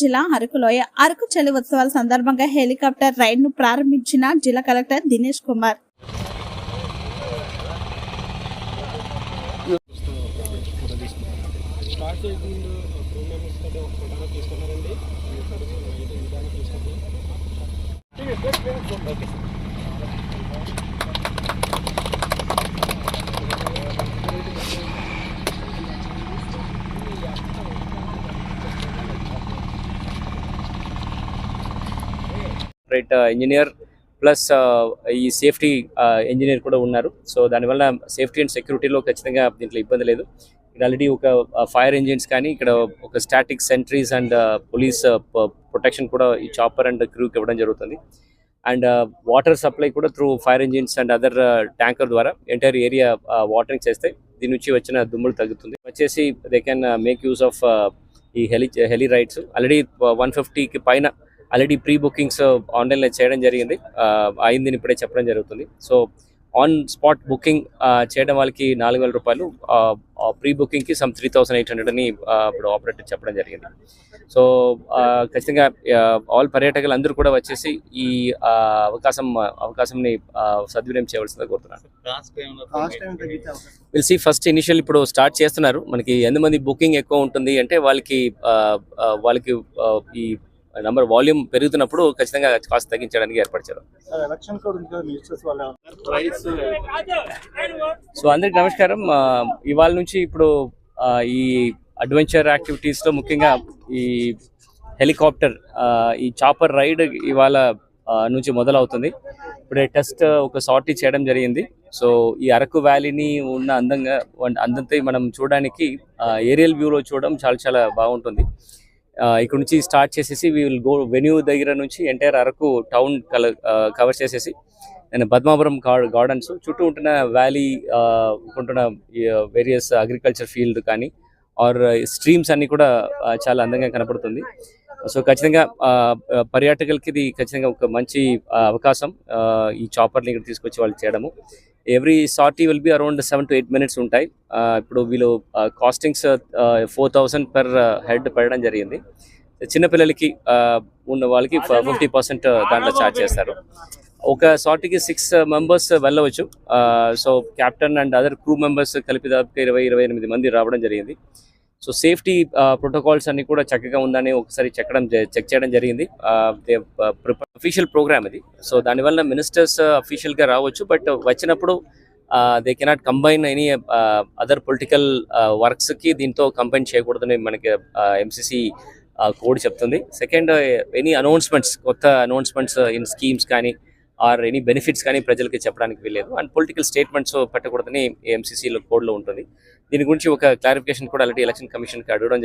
జిల్లా అరకులోయ అరకు చలి ఉత్సవాల సందర్భంగా హెలికాప్టర్ రైడ్ను ప్రారంభించిన జిల్లా collector Dinesh Kumar. Start corporate engineer plus ఈ సేఫ్టీ ఇంజనీర్ uh, కూడా ఉన్నారు. సో దానివల్ల సేఫ్టీ అండ్ సెక్యూరిటీలో ఖచ్చితంగా దీంట్లో ఇబ్బంది లేదు. ఇక్కడ ఆల్రెడీ ఒక uh, ఫైర్ ఇంజిన్స్ కానీ ఇక్కడ ఒక static sentries and police protection కూడా ఈ చాపర్ అండ్ క్రూకి ఇవ్వడం జరుగుతుంది. అండ్ వాటర్ సప్లై కూడా through fire engines and other tanker ద్వారా ఎంటైర్ ఏరియా వాటరింగ్ చేస్తే దీని నుంచి వచ్చిన దుమ్ములు తగ్గుతుంది. వచ్చేసి they can make use of ఈ heli heli rides already one ఫిఫ్టీకి పైన ఆల్రెడీ ప్రీ బుకింగ్స్ ఆన్లైన్లో చేయడం జరిగింది. ఆ, అయిందని ఇప్పుడే చెప్పడం జరుగుతుంది. సో ఆన్ స్పాట్ బుకింగ్ చేయడం వాళ్ళకి నాలుగు వేల రూపాయలు pre బుకింగ్కి some three thousand eight hundred అని ఆ, ఇప్పుడు ఆపరేటర్ చెప్పడం జరిగింది. సో ఆ, ఖచ్చితంగా ఆల్ పర్యాటకులు అందరూ కూడా వచ్చేసి ఈ అవకాశం అవకాశంని సద్వినియోగం చేయవలసిందిగా కోరుతున్నాను. విల్ సి ఫస్ట్ ఇనిషియల్ ఇప్పుడు స్టార్ట్ చేస్తున్నారు. మనకి ఎంతమంది బుకింగ్ ఎక్కువ ఉంటుంది అంటే వాళ్ళకి వాళ్ళకి ఈ నంబర్ వాల్యూమ్ పెరుగుతున్నప్పుడు ఖచ్చితంగా కాస్ట్ తగ్గించడానికి ఏర్పరిచారు. సో అందరికి నమస్కారం. ఇవాళ నుంచి ఇప్పుడు ఈ అడ్వెంచర్ యాక్టివిటీస్లో ముఖ్యంగా ఈ హెలికాప్టర్ ఆ, ఈ చాపర్ రైడ్ ఇవాళ నుంచి మొదలవుతుంది. ఇప్పుడే టెస్ట్ ఒక సార్టీ చేయడం జరిగింది. సో ఈ అరకు వ్యాలీని ఉన్న అందంగా అందంతో మనం చూడడానికి ఏరియల్ వ్యూలో చూడడం చాలా చాలా బాగుంటుంది. ఇక్కడ నుంచి స్టార్ట్ చేసేసి వీ విల్ గో వెన్యూ దగ్గర నుంచి ఎంటైర్ అరకు టౌన్ కల కవర్ చేసేసి నేను పద్మాపురం గార్డెన్స్ చుట్టూ ఉంటున్న వ్యాలీ ఆ, ఉంటున్న వేరియస్ అగ్రికల్చర్ ఫీల్డ్ కానీ ఆర్ స్ట్రీమ్స్ అన్ని కూడా చాలా అందంగా కనపడుతుంది. సో ఖచ్చితంగా పర్యాటకులకి ఇది ఖచ్చితంగా ఒక మంచి అవకాశం. ఈ చాపర్ని ఇక్కడ తీసుకొచ్చి వాళ్ళు చేయడము. Every sortie will be around seven to eight minutes ఉంటాయి. ఇప్పుడు వీళ్ళు costings four thousand per head పడడం జరిగింది. చిన్నపిల్లలకి ఉన్న వాళ్ళకి ఫిఫ్టీ పర్సెంట్ దాంట్లో ఛార్జ్ చేస్తారు. ఒక సార్టీకి సిక్స్ మెంబర్స్ వెళ్ళవచ్చు. So captain and other crew members కలిపి దాదాపు ఇరవై ఇరవై ఎనిమిది మంది రావడం జరిగింది. సో సేఫ్టీ ప్రోటోకాల్స్ అన్ని కూడా చక్కగా ఉందని ఒకసారి చెక్కడం చెక్ చేయడం జరిగింది. అఫీషియల్ ప్రోగ్రామ్ ఇది. సో దానివల్ల మినిస్టర్స్ అఫీషియల్గా రావచ్చు. బట్ వచ్చినప్పుడు they cannot combine any other political వర్క్స్కి దీంతో కంబైన్ చేయకూడదని మనకి ఎంసీసీ కోడ్ చెప్తుంది. సెకండ్ ఎనీ అనౌన్స్మెంట్స్ కొత్త అనౌన్స్మెంట్స్ ఇన్ స్కీమ్స్ కానీ ఆర్ ఎనీ బెనిఫిట్స్ కానీ ప్రజలకి చెప్పడానికి వీల్లేదు. అండ్ పొలిటికల్ స్టేట్మెంట్స్ పెట్టకూడదని ఎంసీసీలో కోడ్లో ఉంటుంది. దీని గురించి ఒక క్లారిఫికేషన్ కూడా ఆల్రెడీ ఎలక్షన్ కమిషన్కి అడగడం జరుగుతుంది.